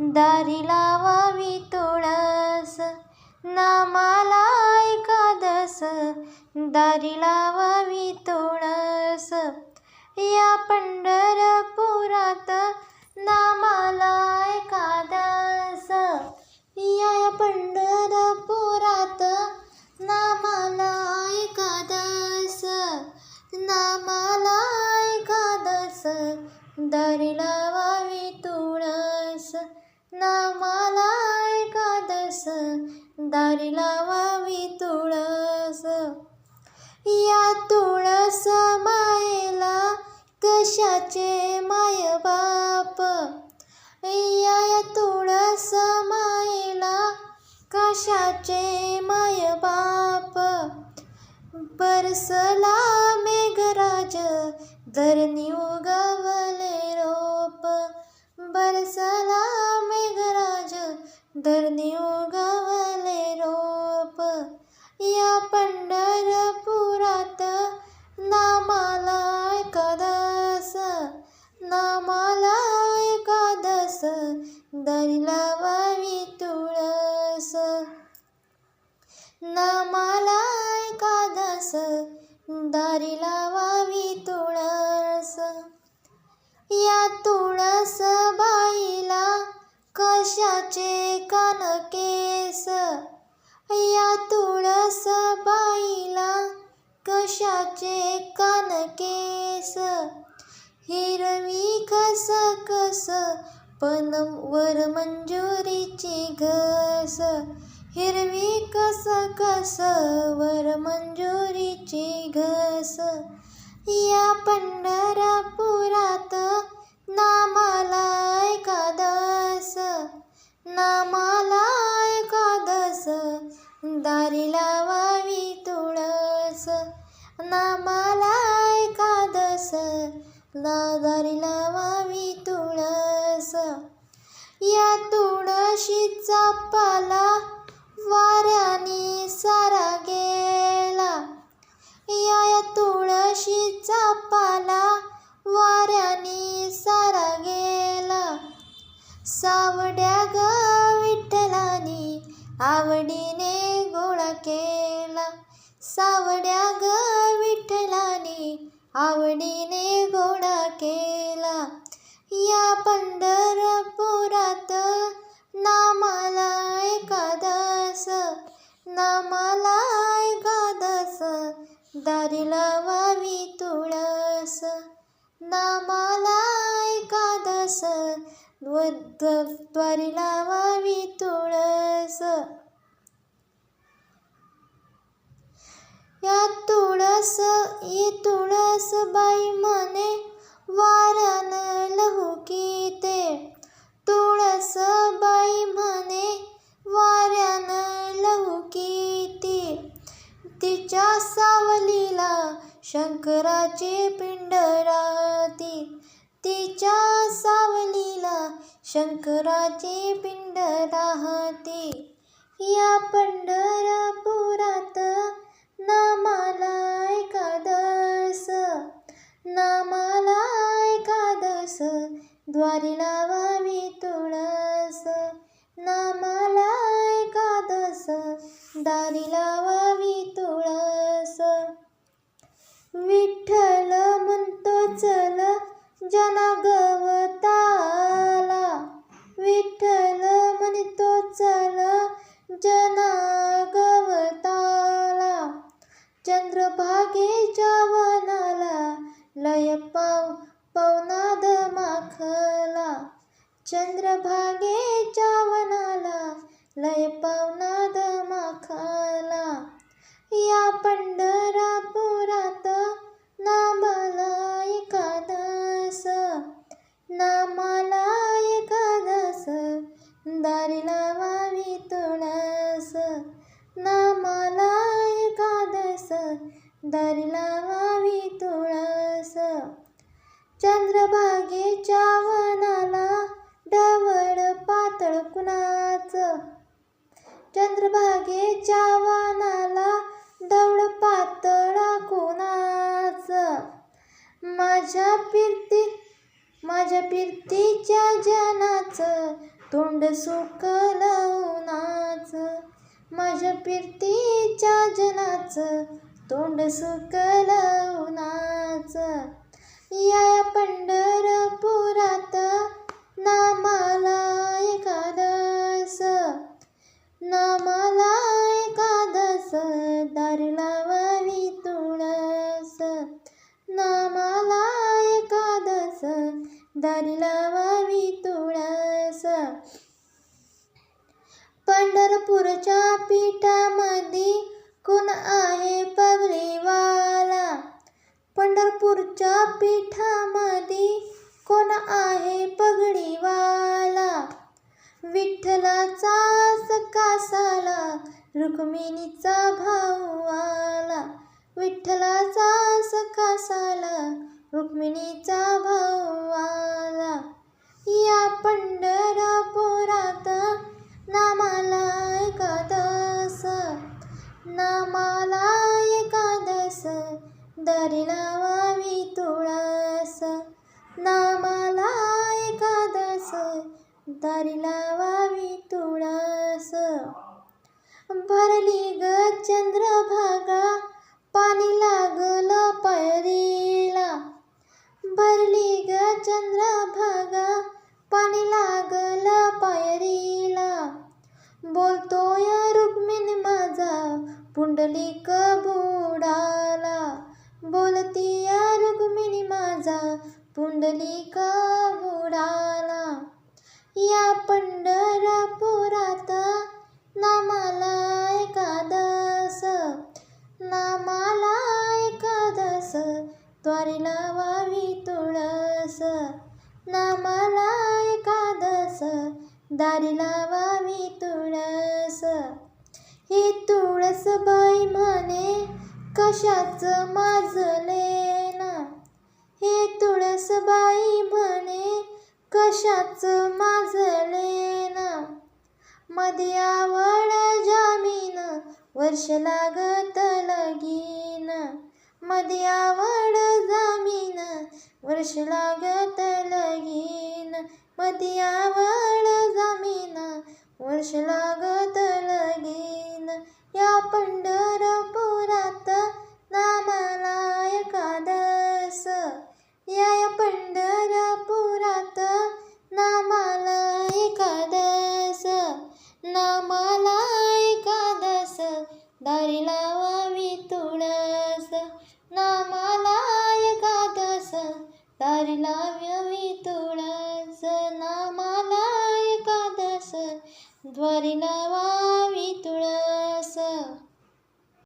दारी लावावी तुळस नामाला एकादस. दारी लावावी तुळस या पंढरपुरात नामाला एकादस. या पंढरपुरात नामाला एकादस नामाला एकादस. दारी लावावी तुळस नामाला एकादस दारी लावावी तुळस. या तुळस मायेला कशाचे माय बाप? या या तुळस मायेला कशाचे माय बाप? बरसला मेघराज धरणी उगवले रोप. बरसला धरणी उगवले रोप या पंढरपुरात नामाला एकादस नामाला एकादस दारी लावावी तुळस. नामाला एकादस दारी लावावी तुळस. या तुळस बाईला कशाचे कान केस. या तुळस बाईला कशाचे कान केस? हिरवी कस कस पण वर मंजुरीची घस. हिरवी कस कस वर मंजुरीची घस. या पंढरपुरात नामाला एकादस नामाला एकादस दारी लावावी तुळस. नामाला एकादस ला दारी लावावी तुळस. या तुळशीचा पाला वाऱ्याने सारा गेला. या या तुळशीचा पाला वाऱ्याने सारा गेला सावड्या ग विठ्ठलानी आवडीने गोळा केला. सावड्या ग विठ्ठलानी आवडीने गोळा केला. या पंढरपुरात नामाला एकादस नामाला एकादस दारी लावावी नामाला एकादस व द्वारी लावावी तुळस. या तुळस ये तुळस बाई म्हणे वाऱ्यानं लहुकीते तुळस बाई म्हणे वाऱ्यानं लहुकीते तिच्या सावलीला शंकराचे पिंड राहती. तिच्या सावलीला शंकराचे पिंड राहते. या पंढरपुरात नामान विठ्ठल म्हणतो चल जना गवताला. विठ्ठल म्हणतो चल जना गवताला. चंद्रभागेच्या चंद्रभागेच्या वनाला डवळ पातळ कुणाच? चंद्रभागेच्या वनाला डवळ पातळ कुणाच? माझ्या पिरती माझ्या पिरतीच्या जनाचं तोंड सुकलं उन्हाचं. माझ्या पिरतीच्या जनाचं तोंड सुकलं उन्हाचं. या पंढरपुरात नामाला एकादस नामाला एकादस दार लावावी तुळस. नामाला एकादस दारी लावावी तुळस. पंढरपूरच्या पीठामध्ये कोण आहे पगडीवाला पंढरपूरच्या पीठामध्ये कोण आहे पगडीवाला? विठ्ठलाचा सकासाला रुक्मिणीचा भाऊ आला. विठ्ठलाचा सकासाला रुक्मिणीचा भाऊ आला. या पण लावावी तुळस. भरली ग चंद्रभागा पाणी लागलं पैरीला. भरली ग चंद्रभागा पाणी लागलं पैरी द्वारी लावावी तुळस. नामाला एकादस. दारी लावावी तुळस. हे तुळस बाई म्हणे कशाच माजले ना हे तुळस बाई म्हणे कशाच माजले ना मध्यावळ आवड जामीन वर्ष लागत लगी मध्ये आवड जामीन वर्ष लागत लगीन. मध्ये आवड जामीन वर्ष लागत लगीन. या पंढरपुरात नामाला एकादस या पंढरपुरात नामाला एकादस नामाला एकादस दारी लावावी तुळस. नामाला एकादस दारी तुळस. नामाला एकादस द्वारी लावा